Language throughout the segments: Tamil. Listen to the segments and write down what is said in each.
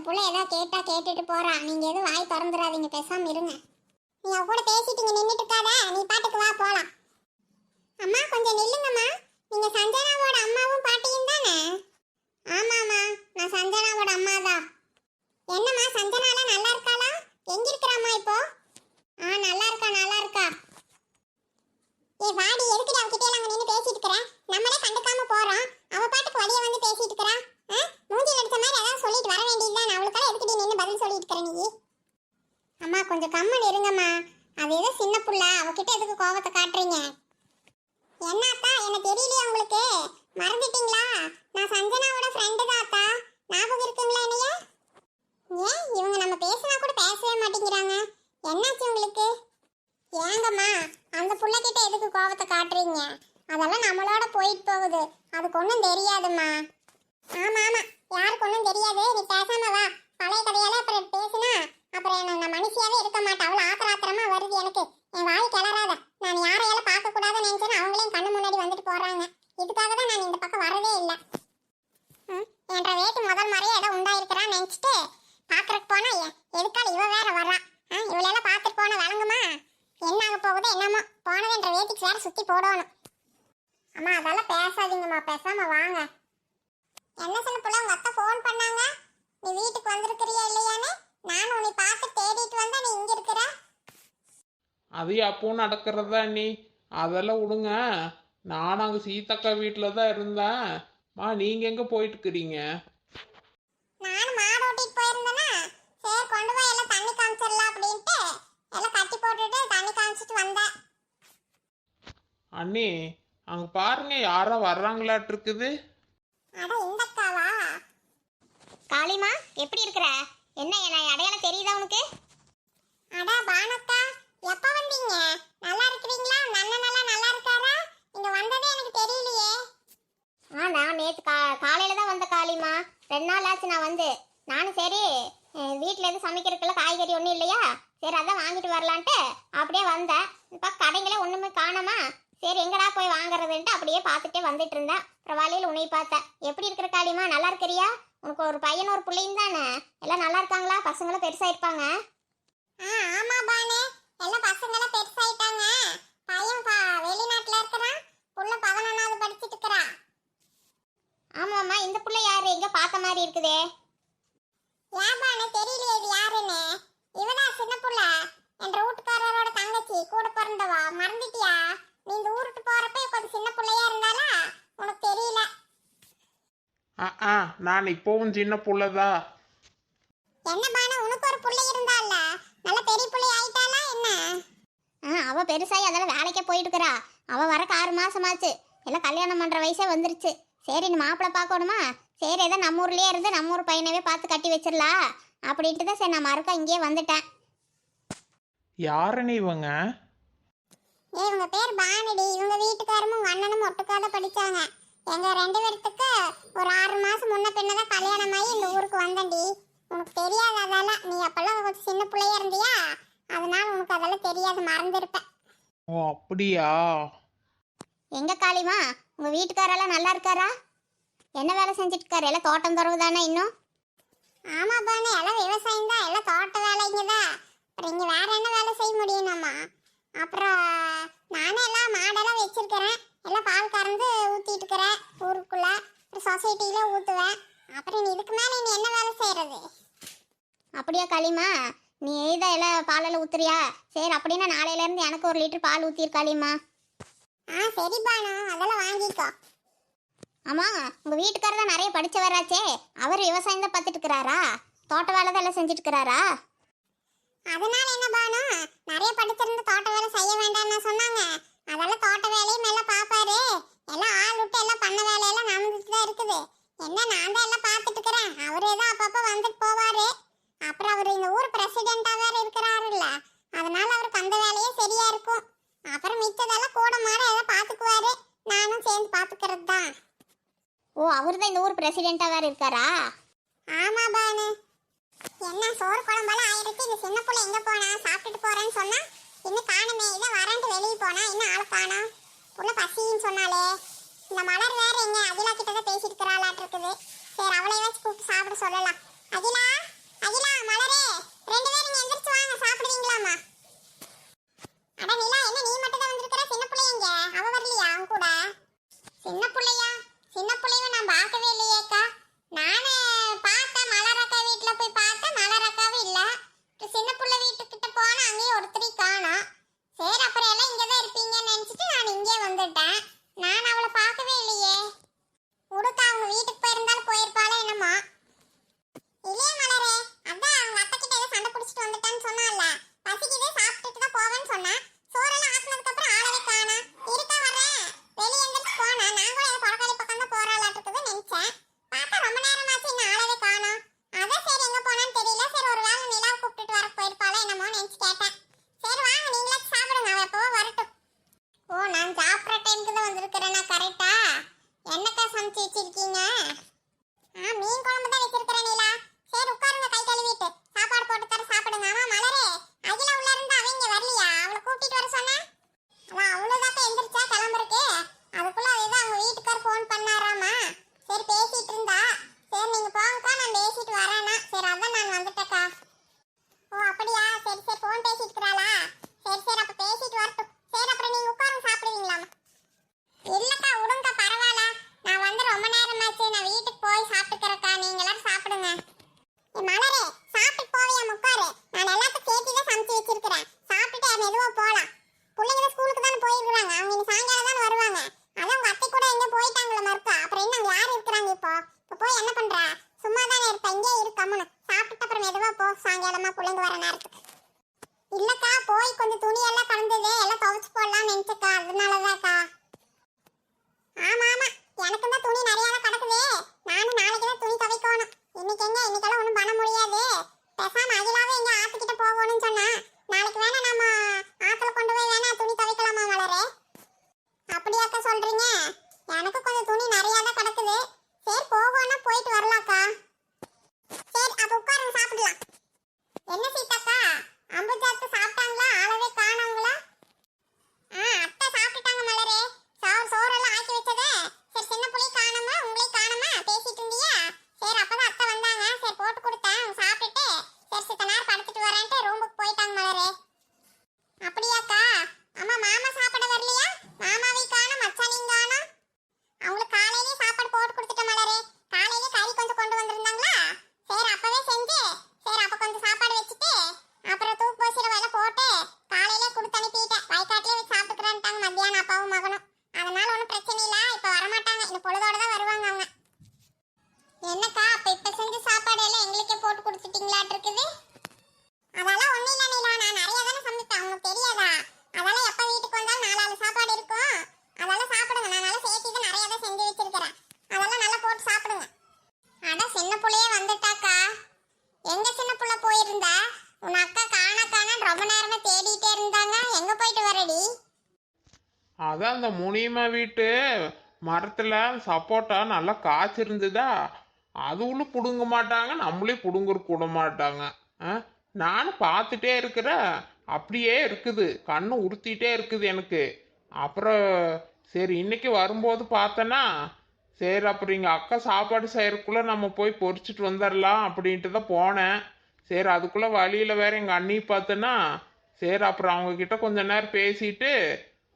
புள்ள ஏதோ கேட்டா கேட்டுட்டு போகிறான் நீங்க எதுவும் வாய் திறந்துடாதீங்க. பேசாம இருங்க. நீ அவ கூட பேசிட்டு இங்க நின்றுட்டு இருக்காத. நீ பாட்டுக்கு வா போலாம். அம்மா கொஞ்சம் நில்லுங்கம்மா நீங்க சஞ்சனாவோட அம்மாவும் பாட்டியும் தானே ஆமாம்மா நான் சஞ்சனாவோட அம்மா தான் என்னம்மா சஞ்சனாலாம் நல்லா இருக்காளா எங்க இருக்கிறாம்மா இப்போ ஆ நல்லா இருக்கா நல்லா இருக்கா ஏ வாடி எதுக்கு அவகிட்ட எல்லாம் அங்க நின்னு பேசிட்டு இருக்கற நம்மளே கண்டுக்காம போறோம் அவ பாட்டுக்கு வழிய வந்து பேசிட்டு இருக்கறா ஆ? மூஞ்சி அடிச்ச மாதிரி ஏதாவது சொல்லிட்டு வர வேண்டியதுதான் அவளுக்கெல்லாம் எதுக்கு நின்னு பதில் சொல்லிட்டு இருக்கற நீ அம்மா கொஞ்சம் கம்மன் இருங்கம்மா அவ ஏதோ சின்ன புள்ள. அவகிட்ட எதுக்கு கோவத்தை காட்டுறீங்க? என்னத்தா? என்ன தெரியலையே உங்களுக்கு? மறந்துட்டீங்களா? நான் சஞ்சனாவோட ஃப்ரெண்டு தாத்தா ஞாபகம் இருக்குங்களா என்னைய? ஏன்? இவங்க நம்ம பேசினா கூட பேசவே மாட்டேங்கிறாங்க. என்னாச்சு உங்களுக்கு? ஏங்கம்மா அந்த புள்ளைகிட்ட எதுக்கு கோவத்தை காட்டுறீங்க? அதெல்லாம் நம்மளோட போயிட்டு போகுது. அதுக்கு ஒன்றும் தெரியாதும்மா. ஆமா ஆமா யாருக்கு ஒன்றும் தெரியாது நீ பேசாம வா பழைய கதையால அப்புறம் பேசினா அப்புறம் என்ன நான் மனுஷியாவே இருக்க மாட்டேன் அவ்வளோ ஆத்திர ஆத்திரமா வருது எனக்கு என் வாய் கிளறாத நான் யாரையால பார்க்க கூடாதுன்னு நினைச்சேன்னு அவங்களையும் கண்ணு முன்னாடி வந்துட்டு போறாங்க இதுக்காக தான் நான் இந்த பக்கம் வரதே இல்லை ம், என்ற வேட்டு முதல் முறையே ஏதோ உண்டாயிருக்கிறான்னு நினைச்சிட்டு பார்க்கறதுக்கு போனா எ- எதுக்கால இவ வேற வர்றா ஆ, இவளெல்லாம் பார்த்துட்டு போன வழங்குமா என்ன ஆக போகுதோ என்னமோ போனதுன்ற வேட்டிக்கு வேற சுத்தி போடணும். அம்மா அதெல்லாம் பேசாதீங்கம்மா. பேசாம வாங்க. என்ன சொன்ன புள்ள உங்க அத்தை ஃபோன் பண்ணாங்க? நீ வீட்டுக்கு வந்திருக்கிறியா இல்லையான்னு? நானும் உன்னை பார்த்து தேடிட்டு வந்தா நீ இங்க இருக்கிற. அது அப்பவும் நடக்கிறதா நீ? அதெல்லாம் விடுங்க. நான் அங்கே சீத்தக்கா வீட்டில் தான் இருந்தேன். மா நீங்கள் எங்கே போயிட்டு இருக்கிறீங்க? நானும் மாடு ஓட்டிட்டு போயிருந்தேனா சரி கொண்டு போய் எல்லாம் தண்ணி காமிச்சிடலாம் அப்படின்ட்டு எல்லாம் கட்டி போட்டுட்டு தண்ணி காமிச்சிட்டு வந்தேன் அண்ணி அங்க பாருங்க யாரோ வர்றாங்களாட்டு இருக்குது அட இந்த காளிமா எப்படி இருக்கிற? என்ன என்ன அடையாளம் தெரியுதா உனக்கு? அட பானக்கா எப்ப வந்தீங்க? நல்லா இருக்கிறீங்களா? நன்ன நல்லா நல்லா இருக்காரா? இங்க வந்ததே எனக்கு தெரியலையே. ஆ நான் நேற்று கா காலையில் தான் வந்த காளிமா. ரெண்டு நாள் ஆச்சு நான் வந்து. நானும் சரி வீட்டில் எதுவும் சமைக்கிறதுக்குள்ள காய்கறி ஒன்றும் இல்லையா? சரி அதான் வாங்கிட்டு வரலான்ட்டு அப்படியே வந்தேன். இப்போ கடைங்களே ஒன்றுமே காணாமா சரி எங்கடா போய் வாங்குறதுன்ட்டு அப்படியே பார்த்துட்டே வந்துட்டு இருந்தேன் அப்புறம் வழியில் உன்னை பார்த்தேன் எப்படி இருக்கிற காளிமா நல்லா இருக்கிறியா? உனக்கு ஒரு பையன் ஒரு பிள்ளையும் தானே? எல்லாம் நல்லா இருக்காங்களா? பசங்களும் பெருசாக இருப்பாங்க ஆ ஆமா பானு. எல்லாம் பசங்களாம் பெருசாயிட்டாங்க. பையன் ப- வெளிநாட்டுல இருக்கிறான். புள்ள பதினொன்னாவது படிச்சிட்டு இருக்கிறா. ஆமாம்மா இந்த பிள்ளை யாரு? எங்கே பார்த்த மாதிரி இருக்குதே ஏன் பானு தெரியலையே இது யாருன்னு இவதான் சின்ன புள்ள என்ற வீட்டுக்காரரோட தங்கச்சி கூட பிறந்தவா மறந்துட்டியா நீ இந்த ஊருக்கு போறப்ப கொஞ்சம் சின்ன புள்ளையா இருந்தாலா உனக்கு தெரியல ஆ ஆ நான் இப்போவும் சின்ன புள்ளதா? என்ன பானு உனக்கு ஒரு புள்ளை இருந்தால நல்ல பெரிய புள்ளை ஆயிட்டாளா என்ன? ஆ அவ பெருசாகி அதெல்லாம் வேலைக்கே போயிட்டு இருக்கிறா அவ வரக்கு ஆறு மாசமாச்சு. எல்லாம் கல்யாணம் பண்ற வயசே வந்துருச்சு. சரி நீ மாப்பிள்ளை பார்க்கணுமா? சரி ஏதோ நம்ம ஊர்லயே இருந்து நம்ம ஊர் பையனவே பார்த்து கட்டி வச்சிடலாம் அப்படின்ட்டு தான் சரி நான் மறுக்கா இங்கேயே வந்துட்டேன். யாருன்னு இவங்க? ஏய் இவங்க பேர் பானடி. இவங்க வீட்டுக்காரமும் உங்க அண்ணனும் ஒட்டுக்காத படிச்சாங்க. எங்க ரெண்டு பேர்த்துக்கு ஒரு ஆறு மாசம் முன்ன பின்னதான் கல்யாணம் ஆகி இந்த ஊருக்கு வந்தேன்டி. உனக்கு தெரியாது அதெல்லாம். நீ அப்பெல்லாம் கொஞ்சம் சின்ன பிள்ளையா இருந்தியா? அதனால உனக்கு அதெல்லாம் தெரியாது. மறந்துருப்ப ஓ அப்படியா? எங்க காளிமா? உங்க வீட்டுக்காரெல்லாம் நல்லா இருக்காரா? என்ன வேலை செஞ்சுட்டு இருக்காரு? எல்லாம் தோட்டம் துறவு தானே இன்னும்? ஆமா பானு எல்லாம் விவசாயம் தான். எல்லாம் தோட்ட வேலைங்க தான். அப்புறம் இங்க வேற என்ன வேலை செய்ய முடியும் நம்ம அப்புறம் நானே எல்லாம் மாடெல்லாம் வச்சிருக்கிறேன். எல்லாம் பால் கறந்து ஊத்திட்டு இருக்கிறேன் ஊருக்குள்ள அப்புறம் சொசைட்டில ஊத்துவேன். அப்புறம் நீ இதுக்கு மேல நீ என்ன வேலை செய்யறது? அப்படியா காளிமா? நீ எய்தா எல்லாம் பாலில் ஊத்துறியா? சரி அப்படின்னா நாளையில இருந்து எனக்கு ஒரு லிட்டர் பால் ஊத்திரு காளிமா. ஆ சரி பானு அதெல்லாம் வாங்கிக்கோ. ஆமா உங்க வீட்டுக்காரர் தான் நிறைய படிச்சவராச்சே. அவர் விவசாயம் தான் பார்த்துட்டு இருக்கிறாரா? தோட்ட வேலை தான் எல்லாம் செஞ்சுட்டு இருக்கிறாரா? அதனால என்ன பானு? நிறைய படிச்சிருந்து தோட்ட வேலை செய்ய வேண்டாம்னு சொன்னாங்க. அதெல்லாம் தோட்ட வேலையும் எல்லாம் பாப்பாரு. எல்லாம் ஆள் விட்டு எல்லாம் பண்ண வேலையெல்லாம் நடந்துட்டு தான் இருக்குது. என்ன நான் தான் எல்லாம் பார்த்துட்டு இருக்கிறேன். அவரு ஏதோ அப்பப்போ வந்துட்டு போவாரு. அப்புறம் அவர் இந்த ஊர் பிரசிடென்டா வேற இருக்கிறாருல்ல. அதனால அவருக்கு அந்த வேலையே சரியா இருக்கும். அப்புறம் மிச்சதெல்லாம் கூட மாற ஏதோ பார்த்துக்குவாரு. நானும் சேர்ந்து பார்த்துக்கிறது தான். ஓ அவர் தான் இந்த ஊர் பிரசிடென்ட்டாக வேறு இருக்காரா? ஆமா பானு. என்ன சோறு குழம்பெல்லாம் ஆயிடுச்சு இந்த சின்ன புள்ள எங்க போனா? சாப்பிட்டுட்டு போறேன்னு சொன்னா இன்னும் காணுமே. இதை வரேன்ட்டு வெளியே போனா இன்னும் ஆள் காணும் பசின்னு சொன்னாலே. இந்த மலர் வேற எங்க அகிலா கிட்ட தான் பேசிட்டு இருக்கிறாளாட்டு இருக்குது. சரி அவளை வச்சு கூப்பிட்டு சாப்பிட சொல்லலாம். அகிலா அகிலா மலரே. ரெண்டு பேரும் நீங்க எந்திரிச்சு வாங்க. சாப்பிடுவீங்களாமா அட நிலா என்ன நீ மட்டும் தான் வந்திருக்கிற? சின்ன பிள்ளைங்க அவ வரலையா? அவன் கூட? சின்ன பிள்ளையா? சின்ன பிள்ளைவ நான் பார்க்கவே இல்லையேக்கா நானே பார்த்தேன் மலர் அக்கா வீட்டில் போய் பார்த்தேன் மலர் அக்காவும் இல்லை. சின்ன சரி அப்புறம் எல்லாம் இங்கே தான் இருப்பீங்கன்னு நினச்சிட்டு நான் இங்கே வந்துட்டேன். அதான் அந்த முனியம்மா வீட்டு மரத்தில் சப்போட்டா நல்லா காய்ச்சிருந்துதா? அதுவும் பிடுங்க மாட்டாங்க நம்மளே பிடுங்குற விட மாட்டாங்க. ஆ? நானும் பார்த்துட்டே இருக்கிறேன் அப்படியே இருக்குது. கண்ணு உறுத்திட்டே இருக்குது எனக்கு. அப்புறம் சரி இன்னைக்கு வரும்போது பார்த்தேன்னா சரி அப்புறம் எங்கள் அக்கா சாப்பாடு செய்யறதுக்குள்ளே நம்ம போய் பொறிச்சிட்டு வந்துடலாம் அப்படின்ட்டு தான் போனேன். சரி அதுக்குள்ளே வழியில் வேற எங்கள் அண்ணி பார்த்தேன்னா சரி அப்புறம் அவங்கக்கிட்ட கொஞ்ச நேரம் பேசிட்டு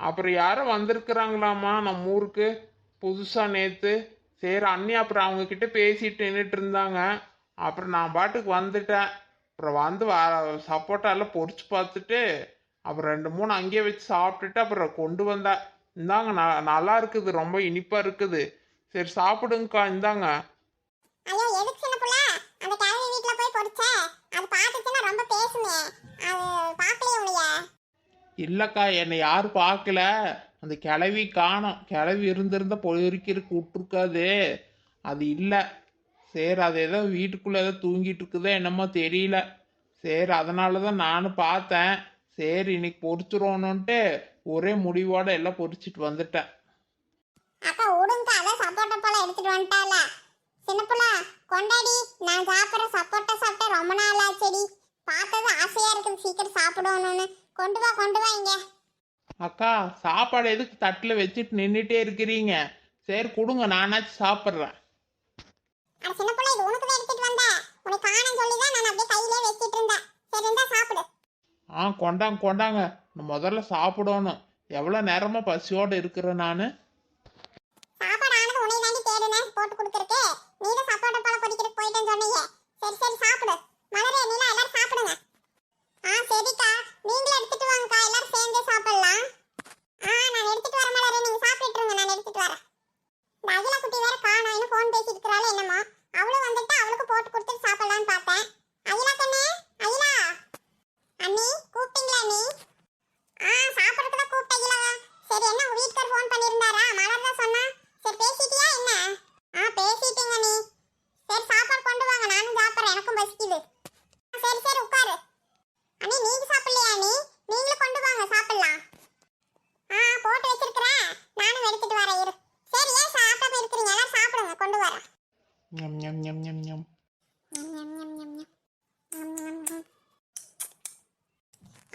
அப்புறம் யாரோ வந்திருக்கிறாங்களாமா நம்ம ஊருக்கு? புதுசாக நேற்று சரி அண்ணி அப்புறம் அவங்கக்கிட்ட பேசிட்டு நின்றுட்டு இருந்தாங்க. அப்புறம் நான் பாட்டுக்கு வந்துட்டேன். அப்புறம் வந்து வ சப்போட்டாலாம் பொறிச்சு பார்த்துட்டு அப்புறம் ரெண்டு மூணு அங்கேயே வச்சு சாப்பிட்டுட்டு அப்புறம் கொண்டு வந்தேன். இந்தாங்க ந- நல்லா இருக்குது ரொம்ப இனிப்பாக இருக்குது. சரி சாப்பிடுங்கக்கா இந்தாங்க ஐயோ எதுக்கு சின்ன புள்ள அந்த கிழவி வீட்ல போய் பொறிச்ச அது பார்த்துச்சுன்னா ரொம்ப பேசுமே அது பார்க்கலையே உனைய இல்லைக்கா என்னை யாரும் பார்க்கல. அந்த கிளவி காணோம். கிளவி இருந்திருந்தால் பொழுதுக்கிறதுக்கு விட்டுருக்காது அது இல்லை. சரி அது ஏதோ வீட்டுக்குள்ளே ஏதோ தூங்கிட்டு இருக்குதோ என்னமோ தெரியல. சரி அதனால தான் நானும் பார்த்தேன். சரி இன்னைக்கு பொறிச்சிரோணுன்ட்டு ஒரே முடிவோட எல்லாம் பொறிச்சிட்டு வந்துட்டேன். அக்கா விடுங்க அதான் சப்போட்டா பழம் எடுத்துட்டு வந்துட்டால. சின்ன கொண்டாடி நான் சாப்பிட்ற சப்போட்டா சாப்பிட்டு ரொம்ப நாள் ஆச்சடி. இருக்குது சீக்கிரம் சாப்பிடணும்னு. கொண்டு வா கொண்டு வா இங்க. அக்கா சாப்பாடு எதுக்கு தட்டில் வச்சுட்டு நின்றுட்டே இருக்கிறீங்க? சரி கொடுங்க நானாச்சும் சாப்பிட்றேன். அட சின்ன புள்ள இது உனக்கு தான் எடுத்துட்டு வந்தேன் உனக்கு காணும் சொல்லி தான் நான் அப்படியே கையிலே வச்சிட்டு இருந்தேன். சரி இருந்தா சாப்பிடு. ஆ கொண்டாங்க கொண்டாங்க. நான் முதல்ல சாப்பிடணும். எவ்வளோ நேரமாக பசியோடு இருக்கிறேன் நான்? சாப்பாடு ஆனது உன்னை தாண்டி தேடுனேன் போட்டு கொடுத்துருக்கு நீ தான் சப்போட்டா பழம் பொடிக்கிறதுக்கு போயிட்டேன்னு சொன்னீங்க சரி சரி சாப்பிடு மலரே நீலாம் எல்லாரும் சாப்பிடுங்க ஆ சரிக்கா நீங்களும் எடுத்துட்டு வாங்கக்கா எல்லாரும் சேர்ந்தே சாப்பிடலாம் ஆ நான் எடுத்துட்டு வரேன் மலரே நீங்க சாப்பிட்டுட்டு இருங்க நான் எடுத்துட்டு வரேன் இந்த அகிலா குட்டி வேற காணோம் இன்னும் ஃபோன் பேசிட்டு இருக்கிறாள் என்னமோ அவளும் வந்துட்டு அவளுக்கு போட்டு கொடுத்துட்டு சாப்பிடலாம்னு பார்த்தேன் அகிலா கண்ணே அகிலா அண்ணி கூப்பிட்டீங்களா அண்ணி ஆ சாப்பிட்றதுக்கு தான் கூப்பிட்ட அகிலா சரி என்ன உங்க வீட்டுக்கார் ஃபோன் பண்ணியிருந்தாரா மலர் தான் சொன்னா சரி பேசிட்டியா என்ன ஆ பேசிட்டீங்க நீ சரி சாப்பாடு கொண்டு வாங்க நானும் சாப்பிட்றேன் எனக்கும் பசிக்குது ஆ, சரி சரி உட்காரு அண்ணி நீங்க சாப்பிடலையா நீ நீங்களும் கொண்டு வாங்க சாப்பிடலாம் ஆ போட்டு வச்சிருக்கிறேன் நானும் எடுத்துட்டு வரேன் இரு சரி ஏன் சாப்பிடாம இருக்கிறீங்க எல்லாரும் சாப்பிடுங்க கொண்டு வரேன் ஞம் ஞம் ஞம் ஞம் ஞம் ஞம், ஞம், ஞம், ஞம், ஞம். ஞம், ஞம், ஞம்.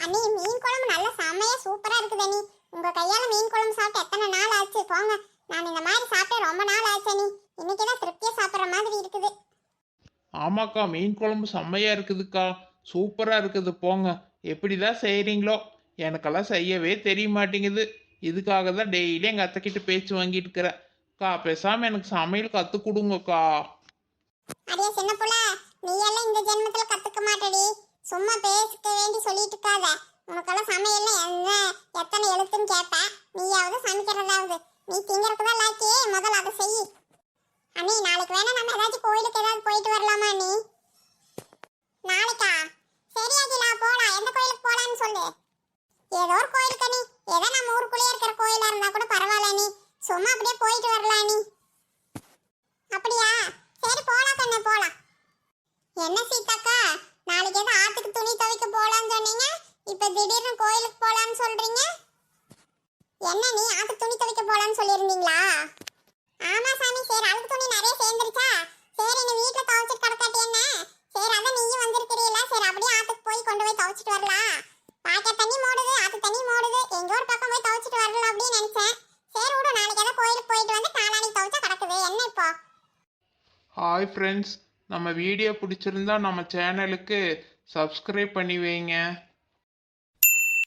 அண்ணி மீன் குழம்பு நல்ல செமையா சூப்பரா இருக்குது அண்ணி. உங்க கையால மீன் குழம்பு சாப்பிட்டு எத்தனை நாள் ஆச்சு? போங்க. நான் இந்த மாதிரி சாப்பிட்டு ரொம்ப நாள் ஆச்சு அண்ணி. இன்னைக்கு தான் திருப்தியா சாப்பிடுற மாதிரி இருக்குது. ஆமாக்கா மீன் குழம்பு செம்மையாக இருக்குதுக்கா. சூப்பராக இருக்குது. போங்க. எப்படி தான் செய்கிறீங்களோ எனக்கெல்லாம் செய்யவே தெரிய மாட்டேங்குது. இதுக்காக தான் டெய்லி எங்கள் அத்தைக்கிட்ட பேச்சு வாங்கிட்டு இருக்கிறேன். அக்கா பேசாமல் எனக்கு சமையல் கற்றுக் கொடுங்கக்கா. அடியே சின்ன புள்ள. நீ எல்லாம் இந்த ஜென்மத்துல கத்துக்க மாட்டடி. சும்மா பேசிக்க வேண்டி சொல்லிட்டு இருக்காத உனக்கெல்லாம் சமையல்ல என்ன எத்தனை எழுத்துன்னு கேட்ப நீயாவது சமைக்கிறதாவது. நீ திங்கறதுக்கு தான் லாக்கி முதல்ல அதை செய். அண்ணி நாளைக்கு வேணா நம்ம ஏதாச்சும் கோயிலுக்கு ஏதாவது போயிட்டு வரலாமா நீ நாளைக்கா? ஹாய் ஃப்ரெண்ட்ஸ் நம்ம வீடியோ பிடிச்சிருந்தா நம்ம சேனலுக்கு சப்ஸ்கிரைப் பண்ணி வைங்க.